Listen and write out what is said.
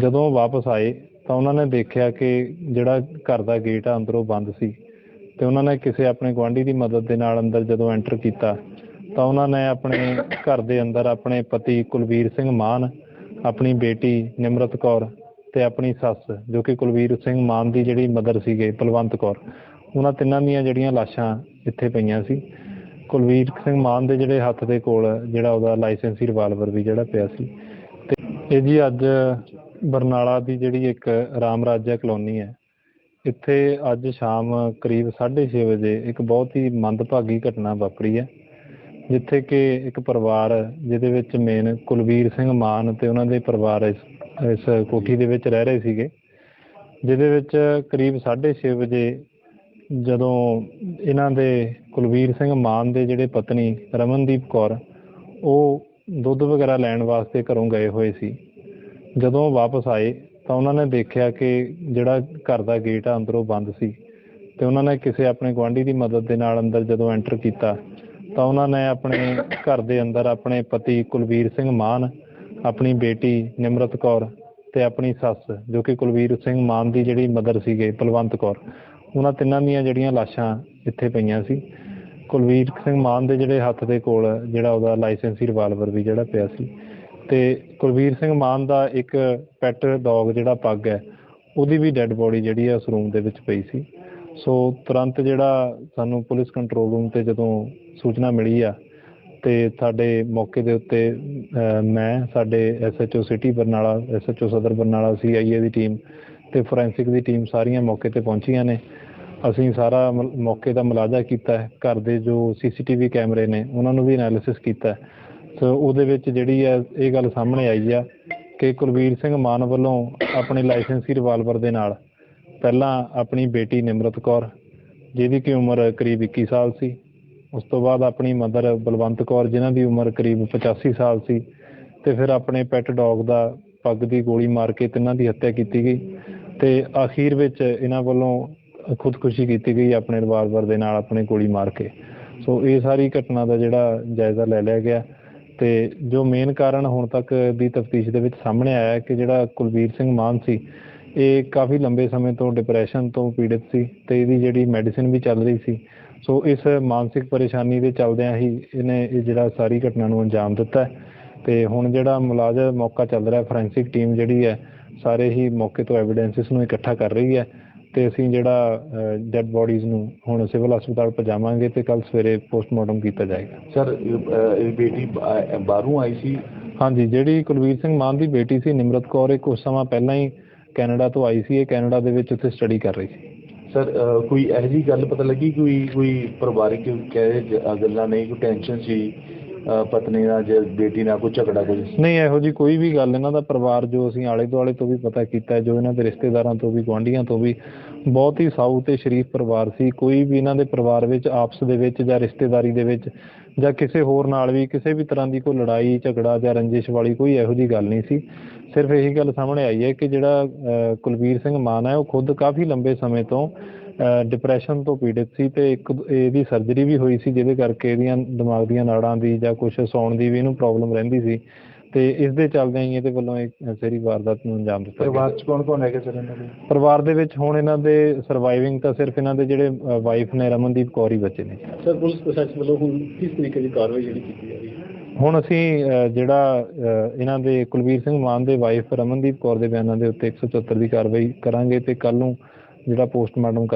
ਜਦੋਂ ਵਾਪਸ ਆਏ ਤਾਂ ਉਹਨਾਂ ਨੇ ਦੇਖਿਆ ਕਿ ਜਿਹੜਾ ਘਰ ਦਾ ਗੇਟ ਆ ਅੰਦਰੋਂ ਬੰਦ ਸੀ ਤੇ ਉਹਨਾਂ ਨੇ ਕਿਸੇ ਆਪਣੇ ਗੁਆਂਢੀ ਦੀ ਮਦਦ ਦੇ ਨਾਲ ਅੰਦਰ ਜਦੋਂ ਐਂਟਰ ਕੀਤਾ ਤਾਂ ਉਹਨਾਂ ਨੇ ਆਪਣੇ ਘਰ ਦੇ ਅੰਦਰ ਆਪਣੇ ਪਤੀ ਕੁਲਵੀਰ ਸਿੰਘ ਮਾਨ, ਆਪਣੀ ਬੇਟੀ ਨਿਮਰਤ ਕੌਰ ਤੇ ਆਪਣੀ ਸੱਸ, ਜੋ ਕਿ ਕੁਲਵੀਰ ਸਿੰਘ ਮਾਨ ਦੀ ਜਿਹੜੀ ਮਦਰ ਸੀਗੇ ਬਲਵੰਤ ਕੌਰ, ਉਹਨਾਂ ਤਿੰਨਾਂ ਦੀਆਂ ਜਿਹੜੀਆਂ ਲਾਸ਼ਾਂ ਇੱਥੇ ਪਈਆਂ ਸੀ। ਕੁਲਵੀਰ ਸਿੰਘ ਮਾਨ ਦੇ ਜਿਹੜੇ ਹੱਥ ਦੇ ਕੋਲ ਜਿਹੜਾ ਉਹਦਾ ਲਾਇਸੈਂਸੀ ਰਿਵਾਲਵਰ ਵੀ ਜਿਹੜਾ ਪਿਆ ਸੀ। ਤੇ ਇਹ ਜੀ ਅੱਜ ਬਰਨਾਲਾ ਦੀ ਜਿਹੜੀ ਇੱਕ ਰਾਮ ਰਾਜਾ ਕਲੋਨੀ ਹੈ, ਇੱਥੇ ਅੱਜ ਸ਼ਾਮ ਕਰੀਬ 6:30 ਵਜੇ ਇੱਕ ਬਹੁਤ ਹੀ ਮੰਦਭਾਗੀ ਘਟਨਾ ਵਾਪਰੀ ਹੈ, ਜਿੱਥੇ ਕਿ ਇੱਕ ਪਰਿਵਾਰ ਜਿਹਦੇ ਵਿੱਚ ਮੇਨ ਕੁਲਵੀਰ ਸਿੰਘ ਮਾਨ ਤੇ ਉਹਨਾਂ ਦੇ ਪਰਿਵਾਰ ਇਸ ਇਸ ਕੋਠੀ ਦੇ ਵਿੱਚ ਰਹਿ ਰਹੇ ਸੀਗੇ, ਜਿਹਦੇ ਵਿੱਚ ਕਰੀਬ 6:30 ਵਜੇ ਜਦੋਂ ਇਹਨਾਂ ਦੇ ਕੁਲਵੀਰ ਸਿੰਘ ਮਾਨ ਦੇ ਜਿਹੜੇ ਪਤਨੀ ਰਮਨਦੀਪ ਕੌਰ, ਉਹ ਦੁੱਧ ਵਗੈਰਾ ਲੈਣ ਵਾਸਤੇ ਘਰੋਂ ਗਏ ਹੋਏ ਸੀ। ਜਦੋਂ ਉਹ ਵਾਪਸ ਆਏ ਤਾਂ ਉਹਨਾਂ ਨੇ ਦੇਖਿਆ ਕਿ ਜਿਹੜਾ ਘਰ ਦਾ ਗੇਟ ਆ ਅੰਦਰੋਂ ਬੰਦ ਸੀ ਤੇ ਉਹਨਾਂ ਨੇ ਕਿਸੇ ਆਪਣੇ ਗੁਆਂਢੀ ਦੀ ਮਦਦ ਦੇ ਨਾਲ ਅੰਦਰ ਜਦੋਂ ਐਂਟਰ ਕੀਤਾ ਤਾਂ ਉਹਨਾਂ ਨੇ ਆਪਣੇ ਘਰ ਦੇ ਅੰਦਰ ਆਪਣੇ ਪਤੀ ਕੁਲਵੀਰ ਸਿੰਘ ਮਾਨ, ਆਪਣੀ ਬੇਟੀ ਨਿਮਰਤ ਕੌਰ ਤੇ ਆਪਣੀ ਸੱਸ, ਜੋ ਕਿ ਕੁਲਵੀਰ ਸਿੰਘ ਮਾਨ ਦੀ ਜਿਹੜੀ ਮਦਰ ਸੀਗੇ ਬਲਵੰਤ ਕੌਰ ਉਹਨਾਂ ਤਿੰਨਾਂ ਦੀਆਂ ਜਿਹੜੀਆਂ ਲਾਸ਼ਾਂ ਇੱਥੇ ਪਈਆਂ ਸੀ। ਕੁਲਵੀਰ ਸਿੰਘ ਮਾਨ ਦੇ ਜਿਹੜੇ ਹੱਥ ਦੇ ਕੋਲ ਜਿਹੜਾ ਉਹਦਾ ਲਾਇਸੈਂਸੀ ਰਿਵਾਲਵਰ ਵੀ ਜਿਹੜਾ ਪਿਆ ਸੀ। ਤੇ ਕੁਲਵੀਰ ਸਿੰਘ ਮਾਨ ਦਾ ਇੱਕ ਪੈਟ ਡੌਗ ਜਿਹੜਾ ਪੱਗ ਹੈ, ਉਹਦੀ ਵੀ ਡੈੱਡ ਬੋਡੀ ਜਿਹੜੀ ਹੈ ਉਸ ਰੂਮ ਦੇ ਵਿੱਚ ਪਈ ਸੀ। ਸੋ ਤੁਰੰਤ ਜਿਹੜਾ ਸਾਨੂੰ ਪੁਲਿਸ ਕੰਟਰੋਲ ਰੂਮ ਤੇ ਜਦੋਂ ਸੂਚਨਾ ਮਿਲੀ ਆ, ਤੇ ਸਾਡੇ ਮੌਕੇ ਦੇ ਉੱਤੇ ਮੈਂ, ਸਾਡੇ ਐਸਐਚਓ ਸਿਟੀ ਬਰਨਾਲਾ ਐਸਐਚਓ ਸਦਰ ਬਰਨਾਲਾ ਸੀਆਈਏ ਦੀ ਟੀਮ ਤੇ ਫੋਰੈਂਸਿਕ ਦੀ ਟੀਮ ਸਾਰੀਆਂ ਮੌਕੇ ਤੇ ਪਹੁੰਚੀਆਂ ਨੇ। ਅਸੀਂ ਸਾਰਾ ਮ- ਮੌਕੇ ਦਾ ਮੁਲਾਜ਼ਾ ਕੀਤਾ ਹੈ। ਘਰ ਦੇ ਜੋ ਸੀਸੀਟੀਵੀ ਕੈਮਰੇ ਨੇ, ਉਹਨਾਂ ਨੂੰ ਵੀ ਐਨਾਲਿਸਿਸ ਕੀਤਾ ਸੋ ਉਹਦੇ ਵਿੱਚ ਜਿਹੜੀ ਹੈ, ਇਹ ਗੱਲ ਸਾਹਮਣੇ ਆਈ ਆ ਕਿ ਕੁਲਵੀਰ ਸਿੰਘ ਮਾਨ ਵੱਲੋਂ ਆਪਣੇ ਲਾਇਸੈਂਸੀ ਰਿਵਾਲਵਰ ਦੇ ਨਾਲ ਪਹਿਲਾਂ ਆਪਣੀ ਬੇਟੀ ਨਿਮਰਤ ਕੌਰ, ਜਿਹਦੀ ਕਿ ਉਮਰ ਕਰੀਬ 21 ਸਾਲ ਸੀ, ਉਸ ਤੋਂ ਬਾਅਦ ਆਪਣੀ ਮਦਰ ਬਲਵੰਤ ਕੌਰ, ਜਿਨ੍ਹਾਂ ਦੀ ਉਮਰ ਕਰੀਬ 85 ਸਾਲ ਸੀ, ਤੇ ਫਿਰ ਆਪਣੇ ਪੈਟ ਡੌਗ ਦਾ ਪੱਗ ਦੀ ਗੋਲੀ ਮਾਰ ਕੇ ਤਿੰਨਾਂ ਦੀ ਹੱਤਿਆ ਕੀਤੀ ਗਈ। ਤੇ ਅਖੀਰ ਵਿੱਚ ਇਹਨਾਂ ਵੱਲੋਂ ਖੁਦਕੁਸ਼ੀ ਕੀਤੀ ਗਈ ਆਪਣੇ ਰਿਵਾਲਵਰ ਦੇ ਨਾਲ ਆਪਣੇ ਗੋਲੀ ਮਾਰ ਕੇ। ਸੋ ਇਹ ਸਾਰੀ ਘਟਨਾ ਦਾ ਜਿਹੜਾ ਜਾਇਜ਼ਾ ਲੈ ਲਿਆ ਗਿਆ ਤੇ ਜੋ ਮੇਨ ਕਾਰਨ ਹੁਣ ਤੱਕ ਦੀ ਤਫਤੀਸ਼ ਦੇ ਵਿੱਚ ਸਾਹਮਣੇ ਆਇਆ ਹੈ ਕਿ ਜਿਹੜਾ ਕੁਲਵੀਰ ਸਿੰਘ ਮਾਨ ਸੀ, ਇਹ ਕਾਫੀ ਲੰਬੇ ਸਮੇਂ ਤੋਂ ਡਿਪਰੈਸ਼ਨ ਤੋਂ ਪੀੜਿਤ ਸੀ ਤੇ ਇਹਦੀ ਜਿਹੜੀ ਮੈਡੀਸਿਨ ਵੀ ਚੱਲ ਰਹੀ ਸੀ। ਸੋ ਇਸ ਮਾਨਸਿਕ ਪਰੇਸ਼ਾਨੀ ਦੇ ਚੱਲਦਿਆਂ ਹੀ ਇਹਨੇ ਇਹ ਜਿਹੜਾ ਸਾਰੀ ਘਟਨਾ ਨੂੰ ਅੰਜਾਮ ਦਿੱਤਾ ਤੇ ਹੁਣ ਜਿਹੜਾ ਮੁਲਾਜ਼ਮ ਮੌਕਾ ਚੱਲ ਰਿਹਾ ਫੋਰੈਂਸਿਕ ਟੀਮ ਜਿਹੜੀ ਹੈ ਸਾਰੇ ਹੀ ਮੌਕੇ ਤੋਂ ਐਵੀਡੈਂਸਿਸ ਨੂੰ ਇਕੱਠਾ ਕਰ ਰਹੀ ਹੈ ਤੇ ਅਸੀਂ ਜਿਹੜਾ ਡੈੱਡ ਬੋਡੀਜ਼ ਨੂੰ ਹੁਣ ਸਿਵਲ ਹਸਪਤਾਲ ਪਹੁੰਚਾਵਾਂਗੇ ਤੇ ਕੱਲ ਸਵੇਰੇ ਪੋਸਟਮਾਰਟਮ ਕੀਤਾ ਜਾਏਗਾ। ਸਰ ਇਹ ਬੇਟੀ ਬਾਹਰੋਂ ਆਈ ਸੀ? ਹਾਂਜੀ ਜਿਹੜੀ ਕੁਲਵੀਰ ਸਿੰਘ ਮਾਨ ਦੀ ਬੇਟੀ ਸੀ ਨਿਮਰਤ ਕੌਰ ਇਹ ਕੁਝ ਸਮਾਂ ਪਹਿਲਾਂ ਹੀ ਕੈਨੇਡਾ ਤੋਂ ਆਈ ਸੀ ਇਹ ਕੈਨੇਡਾ ਦੇ ਵਿੱਚ ਉੱਥੇ ਸਟੱਡੀ ਕਰ ਰਹੀ ਸੀ। ਸਰ ਕੋਈ ਇਹੋ ਜਿਹੀ ਗੱਲ ਪਤਾ ਲੱਗੀ? ਕੋਈ ਕੋਈ ਪਰਿਵਾਰਿਕ ਕਹੇ ਗੱਲਾਂ ਨਹੀਂ ਕੋਈ ਟੈਨਸ਼ਨ ਸੀ? ਪਤਨੀ ਨਾਲ ਜਾਂ ਬੇਟੀ ਨਾਲ ਕੋਈ ਝਗੜਾ ਕੋਈ? ਨਹੀਂ ਇਹੋ ਜੀ ਕੋਈ ਵੀ ਗੱਲ ਇਹਨਾਂ ਦਾ ਪਰਿਵਾਰ ਜੋ ਅਸੀਂ ਆਲੇ ਦੁਆਲੇ ਤੋਂ ਵੀ ਪਤਾ ਕੀਤਾ ਜੋ ਇਹਨਾਂ ਦੇ ਰਿਸ਼ਤੇਦਾਰਾਂ ਤੋਂ ਵੀ ਗੁਆਂਢੀਆਂ ਤੋਂ ਵੀ ਬਹੁਤ ਹੀ ਸਾਊ ਤੇ ਸ਼ਰੀਫ ਪਰਿਵਾਰ ਸੀ। ਕੋਈ ਵੀ ਇਹਨਾਂ ਦੇ ਪਰਿਵਾਰ ਵਿੱਚ ਆਪਸ ਦੇ ਵਿੱਚ ਜਾਂ ਰਿਸ਼ਤੇਦਾਰੀ ਦੇ ਵਿੱਚ ਜਾਂ ਕਿਸੇ ਹੋਰ ਨਾਲ ਵੀ ਕਿਸੇ ਵੀ ਤਰ੍ਹਾਂ ਦੀ ਕੋਈ ਲੜਾਈ ਝਗੜਾ ਜਾਂ ਰੰਜਿਸ਼ ਵਾਲੀ ਕੋਈ ਇਹੋ ਜੀ ਗੱਲ ਨਹੀਂ ਸੀ। ਸਿਰਫ ਇਹੀ ਗੱਲ ਸਾਹਮਣੇ ਆਈ ਹੈ ਕਿ ਜਿਹੜਾ ਅਹ, ਕੁਲਵੀਰ ਸਿੰਘ ਮਾਨ ਹੈ ਉਹ ਖੁਦ ਕਾਫੀ ਲੰਬੇ ਸਮੇਂ ਤੋਂ ਡਿਪਰੈਸ਼ਨ ਤੋਂ ਪੀੜਿਤ ਸੀ ਤੇ ਇੱਕ ਇਹਦੀ ਸਰਜਰੀ ਵੀ ਹੋਈ ਸੀ ਜਿਹਦੇ ਕਰਕੇ ਇਹਦੀਆਂ ਦਿਮਾਗ ਦੀਆਂ ਨਾੜਾਂ ਦੀ ਜਾਂ ਕੁਝ ਸੌਣ ਦੀ ਵੀ ਇਹਨੂੰ ਪ੍ਰੋਬਲਮ ਰਹਿੰਦੀ ਸੀ ਤੇ ਇਸ ਦੇ ਚੱਲਦਿਆਂ ਹੀ ਇਹਦੇ ਵੱਲੋਂ ਇੱਕ ਸਾਰੀ ਵਾਰਦਾਤ ਨੂੰ ਅੰਜਾਮ ਦਿੱਤਾ ਗਿਆ। ਪਰਿਵਾਰ ਚ ਕੌਣ ਕੌਣ ਹੈਗੇ ਸਰ ਇਹਨਾਂ ਦੇ? ਪਰਿਵਾਰ ਦੇ ਵਿੱਚ ਹੁਣ ਇਹਨਾਂ ਦੇ ਸਰਵਾਈਵਿੰਗ ਤਾਂ ਸਿਰਫ ਇਹਨਾਂ ਦੇ ਜਿਹੜੇ ਵਾਈਫ ਨੇ ਰਮਨਦੀਪ ਕੌਰ ਹੀ ਬੱਚੇ ਨੇ। ਸਰ ਪੁਲਿਸ ਪ੍ਰਸ਼ਾਸਨ ਵੱਲੋਂ ਹੁਣ ਕਿਸ ਤਰੀਕੇ ਦੀ ਕਾਰਵਾਈ ਜਿਹੜੀ ਕੀਤੀ ਜਾ ਰਹੀ ਹੈ? ਹੁਣ ਅਸੀਂ ਜਿਹੜਾ ਇਹਨਾਂ ਦੇ ਕੁਲਵੀਰ ਸਿੰਘ ਮਾਨ ਦੇ ਵਾਈਫ ਰਮਨਦੀਪ ਕੌਰ ਦੇ ਬਿਆਨਾਂ ਦੇ ਉੱਤੇ 174 ਦੀ ਕਾਰਵਾਈ ਕਰਾਂਗੇ ਤੇ ਕੱਲ ਨੂੰ ਜਿਹੜਾ ਪੋਸਟਮਾਰਟਮ